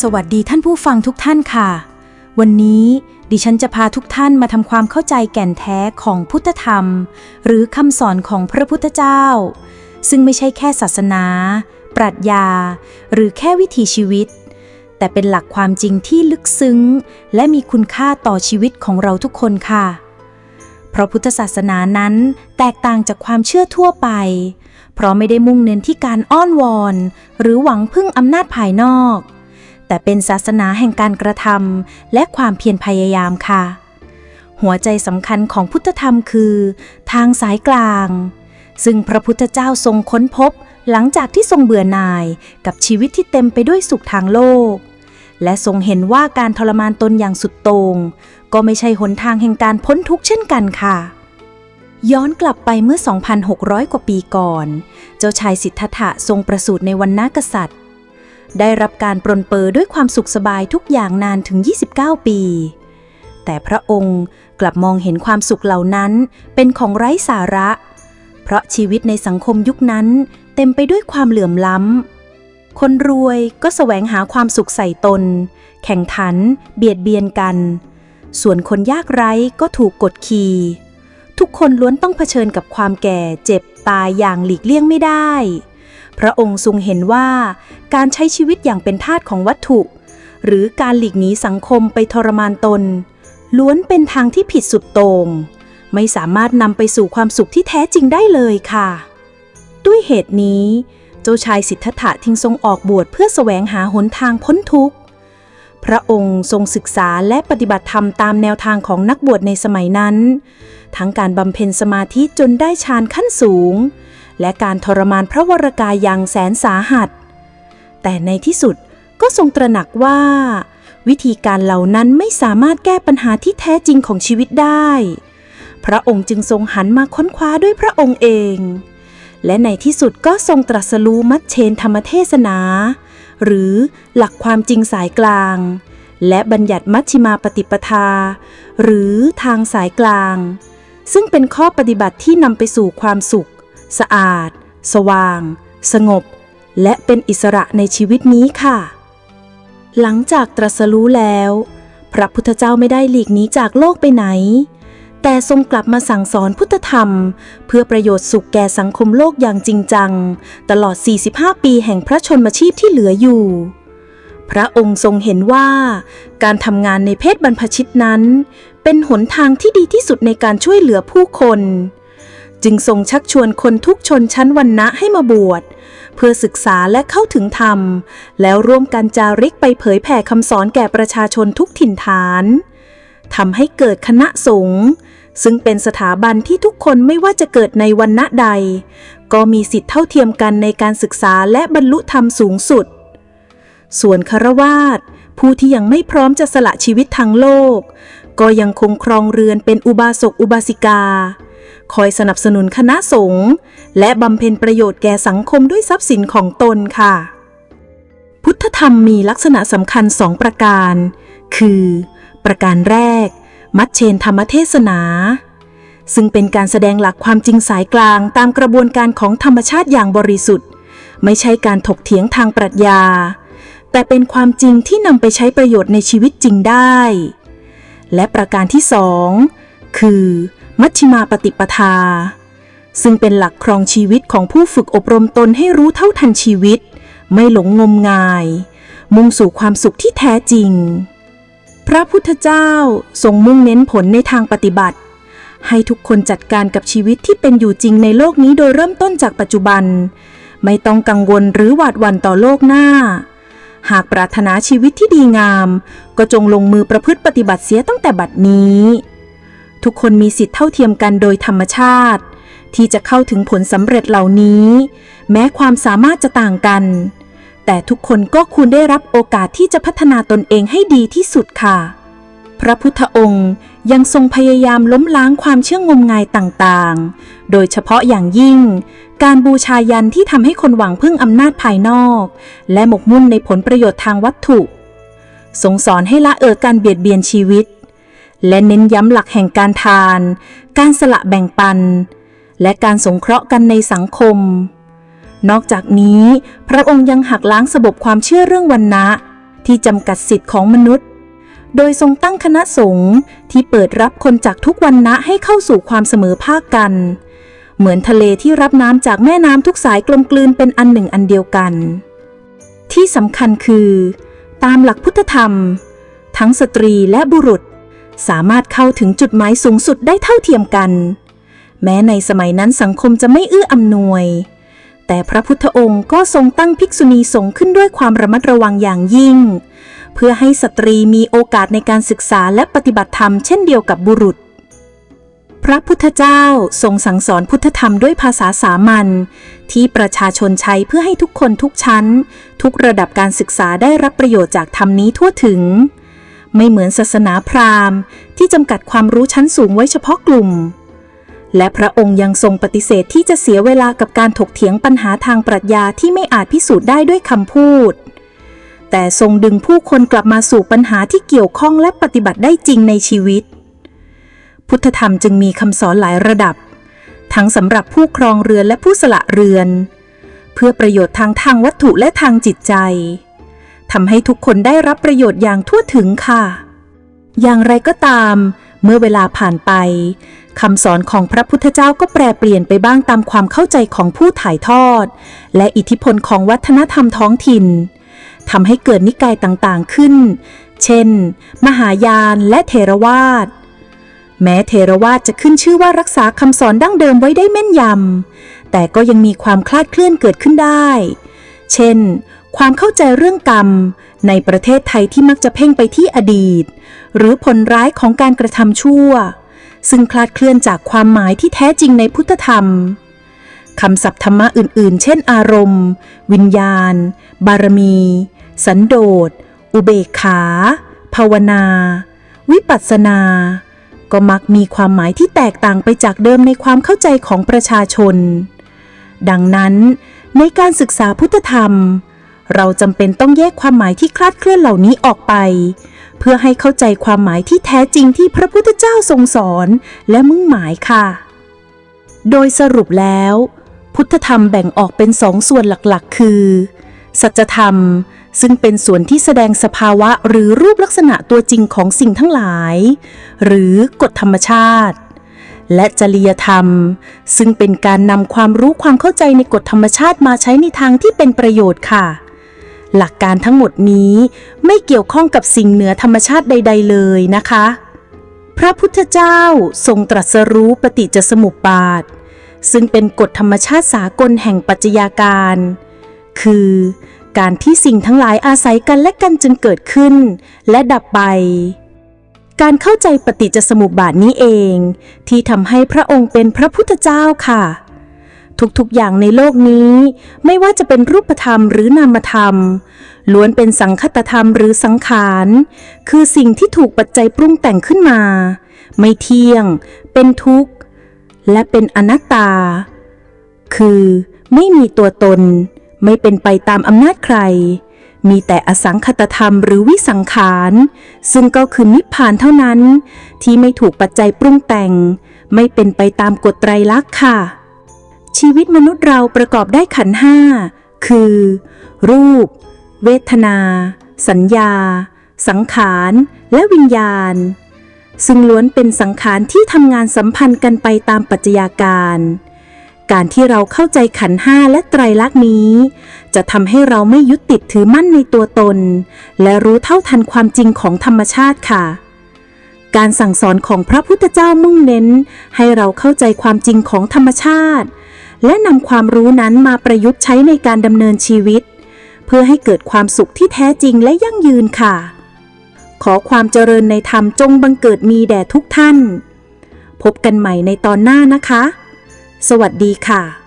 สวัสดีท่านผู้ฟังทุกท่านค่ะ วันนี้ดิฉันจะพาทุกท่านมาทำความเข้าใจแก่นแท้ของพุทธธรรม หรือคำสอนของพระพุทธเจ้า ซึ่งไม่ใช่แค่ศาสนา ปรัชญา หรือแค่วิถีชีวิต แต่เป็นหลักความจริงที่ลึกซึ้ง และมีคุณค่าต่อชีวิตของเราทุกคนค่ะ เพราะพุทธศาสนานั้นแตกต่างจากความเชื่อทั่วไป เพราะไม่ได้มุ่งเน้นที่การอ้อนวอน หรือหวังพึ่งอำนาจภายนอก แต่เป็นศาสนาแห่งการกระทำและความเพียรพยายามค่ะ หัวใจสำคัญของพุทธธรรมคือ ทางสายกลาง ซึ่งพระพุทธเจ้าทรงค้นพบ หลังจากที่ทรงเบื่อหน่ายกับชีวิตที่เต็มไปด้วยสุขทางโลก และทรงเห็นว่าการทรมานตนอย่างสุดโต่งก็ไม่ใช่หนทางแห่งการพ้นทุกข์เช่นกันค่ะย้อนกลับไปเมื่อ 2,600 กว่าปีก่อน เจ้าชายสิทธัตถะทรงประสูติในวันนากษัตริย์ ได้รับการปรนเปรอด้วยความสุขสบายทุกอย่างนานถึง 29 ปี แต่พระองค์กลับมองเห็นความสุขเหล่านั้นเป็นของไร้สาระ เพราะชีวิตในสังคมยุคนั้นเต็มไปด้วยความเหลื่อมล้ำ คนรวยก็แสวงหาความสุขใส่ตน แข่งขัน เบียดเบียนกัน ส่วนคนยากไร้ก็ถูกกดขี่ทุกคนล้วนต้องเผชิญกับความแก่เจ็บตายอย่างหลีกเลี่ยงไม่ได้ พระองค์ทรงเห็นว่า การใช้ชีวิตอย่างเป็นทาสของวัตถุ หรือการหลีกหนีสังคมไปทรมานตน ล้วนเป็นทางที่ผิดสุดโต่งไม่สามารถนำไปสู่ความสุขที่แท้จริงได้เลยค่ะ ด้วยเหตุนี้ เจ้าชายสิทธัตถะทิ้งทรงออกบวชเพื่อแสวงหาหนทางพ้นทุกข์ พระองค์ทรงศึกษาและปฏิบัติธรรมตามแนวทางของนักบวชในสมัยนั้น ทั้งการบำเพ็ญสมาธิจนได้ฌานขั้นสูง และการทรมานพระวรกายอย่างแสนสาหัส แต่ในที่สุดก็ทรงตระหนักว่า วิธีการเหล่านั้นไม่สามารถแก้ปัญหาที่แท้จริงของชีวิตได้ พระองค์จึงทรงหันมาค้นคว้าด้วยพระองค์เอง และในที่สุดก็ทรงตรัสรู้มัชเชนธรรมเทศนา หรือหลักความจริงสายกลาง และบัญญัติมัชฌิมาปฏิปทา หรือทางสายกลาง ซึ่งเป็นข้อปฏิบัติที่นำไปสู่ความสุข สะอาด สว่าง สงบ และเป็นอิสระในชีวิตนี้ค่ะ หลังจากตรัสรู้แล้ว พระพุทธเจ้าไม่ได้หลีกหนีจากโลกไปไหน แต่ทรงกลับมาสั่งสอนพุทธธรรม เพื่อประโยชน์สุขแก่สังคมโลกอย่างจริงจัง ตลอด 45 ปีแห่งพระชนมชีพที่เหลืออยู่ พระองค์ทรงเห็นว่า การทำงานในเพศบรรพชิตนั้น เป็นหนทางที่ดีที่สุดในการช่วยเหลือผู้คน จึงทรงชักชวนคนทุกชนชั้นวรรณะให้มาบวชเพื่อศึกษาและเข้าถึงธรรม แล้วร่วมกันจาริกไปเผยแผ่คำสอนแก่ประชาชนทุกถิ่นฐาน ทำให้เกิดคณะสงฆ์ซึ่งเป็นสถาบันที่ทุกคนไม่ว่าจะเกิดในวรรณะใด ก็มีสิทธิเท่าเทียมกันในการศึกษาและบรรลุธรรมสูงสุด ส่วนคารวาสผู้ที่ยังไม่พร้อมจะสละชีวิตทางโลก ก็ยังคงครองเรือนเป็นอุบาสกอุบาสิกา คอยสนับสนุนคณะสงฆ์และบำเพ็ญประโยชน์แก่สังคมด้วยทรัพย์สินของตนค่ะ พุทธธรรมมีลักษณะสำคัญสองประการ คือ ประการแรก มัชเชนธรรมเทศนา ซึ่งเป็นการแสดงหลักความจริงสายกลางตามกระบวนการของธรรมชาติอย่างบริสุทธิ์ ไม่ใช่การถกเถียงทางปรัชญา แต่เป็นความจริงที่นำไปใช้ประโยชน์ในชีวิตจริงได้ และประการที่สองคือ มัชฌิมาปฏิปทา ซึ่งเป็นหลักครองชีวิตของผู้ฝึกอบรมตนให้รู้เท่าทันชีวิต ไม่หลงงมงาย มุ่งสู่ความสุขที่แท้จริง พระพุทธเจ้าทรงมุ่งเน้นผลในทางปฏิบัติ ให้ทุกคนจัดการกับชีวิตที่เป็นอยู่จริงในโลกนี้โดยเริ่มต้นจากปัจจุบัน ไม่ต้องกังวลหรือหวาดหวั่นต่อโลกหน้า หากปรารถนาชีวิตที่ดีงาม ก็จงลงมือประพฤติปฏิบัติเสียตั้งแต่บัดนี้ ทุกคนมีสิทธิเท่าเทียมกันโดยธรรมชาติ ที่จะเข้าถึงผลสำเร็จเหล่านี้ แม้ความสามารถจะต่างกัน แต่ทุกคนก็ควรได้รับโอกาสที่จะพัฒนาตนเองให้ดีที่สุดค่ะ พระพุทธองค์ยังทรงพยายามล้มล้างความเชื่องมงายต่างๆ โดยเฉพาะอย่างยิ่ง การบูชายันที่ทำให้คนหวังพึ่งอำนาจภายนอก และหมกมุ่นในผลประโยชน์ทางวัตถุทรงสอนให้ละเอิดการเบียดเบียนชีวิต และเน้นย้ำหลักแห่งการทาน การสละแบ่งปัน และการสงเคราะห์กันในสังคม นอกจากนี้ พระองค์ยังหักล้างสบบความเชื่อเรื่องวันนะที่จำกัดสิทธิ์ของมนุษย์ โดยทรงตั้งคณะสงฆ์ที่เปิดรับคนจากทุกวันนะให้เข้าสู่ความเสมอภาคกัน เหมือนทะเลที่รับน้ำจากแม่น้ำทุกสายกลมกลืนเป็นอันหนึ่งอันเดียวกัน ที่สำคัญคือ ตามหลักพุทธธรรม ทั้งสตรีและบุรุษ สามารถเข้าถึงจุดหมายสูงสุดได้เท่าเทียมกัน แม้ในสมัยนั้นสังคมจะไม่เอื้ออำนวย แต่พระพุทธองค์ก็ทรงตั้งภิกษุณีสงฆ์ขึ้นด้วยความระมัดระวังอย่างยิ่ง เพื่อให้สตรีมีโอกาสในการศึกษาและปฏิบัติธรรมเช่นเดียวกับบุรุษ พระพุทธเจ้าทรงสั่งสอนพุทธธรรมด้วยภาษาสามัญที่ประชาชนใช้เพื่อให้ทุกคนทุกชั้น ทุกระดับการศึกษาได้รับประโยชน์จากธรรมนี้ทั่วถึง ไม่เหมือนศาสนาพราหมณ์ ที่จำกัดความรู้ชั้นสูงไว้เฉพาะกลุ่ม และพระองค์ยังทรงปฏิเสธที่จะเสียเวลากับการถกเถียงปัญหาทางปรัชญาที่ไม่อาจพิสูจน์ได้ด้วยคำพูด แต่ทรงดึงผู้คนกลับมาสู่ปัญหาที่เกี่ยวข้องและปฏิบัติได้จริงในชีวิต พุทธธรรมจึงมีคำสอนหลายระดับ ทั้งสำหรับผู้ครองเรือนและผู้สละเรือน เพื่อประโยชน์ทางทางวัตถุและทางจิตใจทำให้ทุกคนได้รับประโยชน์อย่างทั่วถึงค่ะ อย่างไรก็ตาม เมื่อเวลาผ่านไปคำสอนของพระพุทธเจ้าก็แปรเปลี่ยนไปบ้างตามความเข้าใจของผู้ถ่ายทอด และอิทธิพลของวัฒนธรรมท้องถิ่นทำให้เกิดนิกายต่างๆขึ้น เช่น มหายานและเทรวาสแม้เทรวาสจะขึ้นชื่อว่ารักษาคำสอนดั้งเดิมไว้ได้แม่นยำ แต่ก็ยังมีความคลาดเคลื่อนเกิดขึ้นได้ เช่น ความเข้าใจเรื่องกรรม ในประเทศไทยที่มักจะเพ่งไปที่อดีต หรือผลร้ายของการกระทำชั่ว ซึ่งคลาดเคลื่อนจากความหมายที่แท้จริงในพุทธธรรมคำศัพท์ธรรมะอื่นๆ เช่น อารมณ์ วิญญาณ บารมี สันโดษ อุเบกขา ภาวนา วิปัสสนา ก็มักมีความหมายที่แตกต่างไปจากเดิมในความเข้าใจของประชาชน ดังนั้น ในการศึกษาพุทธธรรม เราจำเป็นต้องแยกความหมายที่คลาดเคลื่อนเหล่านี้ออกไป เพื่อให้เข้าใจความหมายที่แท้จริงที่พระพุทธเจ้าทรงสอน และมุ่งหมายค่ะ โดยสรุปแล้ว พุทธธรรมแบ่งออกเป็นสองส่วนหลักๆ คือ สัจธรรม ซึ่งเป็นส่วนที่แสดงสภาวะหรือรูปลักษณะตัวจริงของสิ่งทั้งหลาย หรือกฎธรรมชาติและจริยธรรม ซึ่งเป็นการนำความรู้ความเข้าใจในกฎธรรมชาติมาใช้ในทางที่เป็นประโยชน์ค่ะ หลักการทั้งหมดนี้ไม่เกี่ยวข้องกับสิ่งเหนือธรรมชาติใด ๆ เลยนะคะ พระพุทธเจ้าทรงตรัสรู้ปฏิจจสมุปบาท ซึ่งเป็นกฎธรรมชาติสากลแห่งปัจจัยาการ คือการที่สิ่งทั้งหลายอาศัยกันและกันจึงเกิดขึ้น และดับไป การเข้าใจปฏิจจสมุปบาทนี้เอง ที่ทำให้พระองค์เป็นพระพุทธเจ้าค่ะ ทุกๆ อย่างในโลกนี้ ไม่ว่าจะเป็นรูปธรรมหรือนามธรรม ล้วนเป็นสังคตธรรมหรือสังขาร คือสิ่งที่ถูกปัจจัยปรุงแต่งขึ้นมา ไม่เที่ยง เป็นทุกข์ และเป็นอนัตตา คือไม่มีตัวตน ไม่เป็นไปตามอำนาจใคร มีแต่อสังคตธรรมหรือวิสังขาร ซึ่งก็คือนิพพานเท่านั้น ที่ไม่ถูกปัจจัยปรุงแต่ง ไม่เป็นไปตามกฎไตรลักษณ์ค่ะ ชีวิตมนุษย์เราประกอบได้ขันห้า คือ รูป เวทนา สัญญา สังขาร และวิญญาณ ซึ่งล้วนเป็นสังขารที่ทำงานสัมพันธ์กันไปตามปัจจัยาการ การที่เราเข้าใจขันห้าและไตรลักษณ์นี้ จะทำให้เราไม่ยึดติดถือมั่นในตัวตน และรู้เท่าทันความจริงของธรรมชาติค่ะการสั่งสอนของพระพุทธเจ้ามุ่งเน้น ให้เราเข้าใจความจริงของธรรมชาติ และนำความรู้นั้นมาประยุกต์ใช้ในการดำเนินชีวิต เพื่อให้เกิดความสุขที่แท้จริงและยั่งยืนค่ะ ขอความเจริญในธรรมจงบังเกิดมีแด่ทุกท่าน พบกันใหม่ในตอนหน้านะคะ สวัสดีค่ะ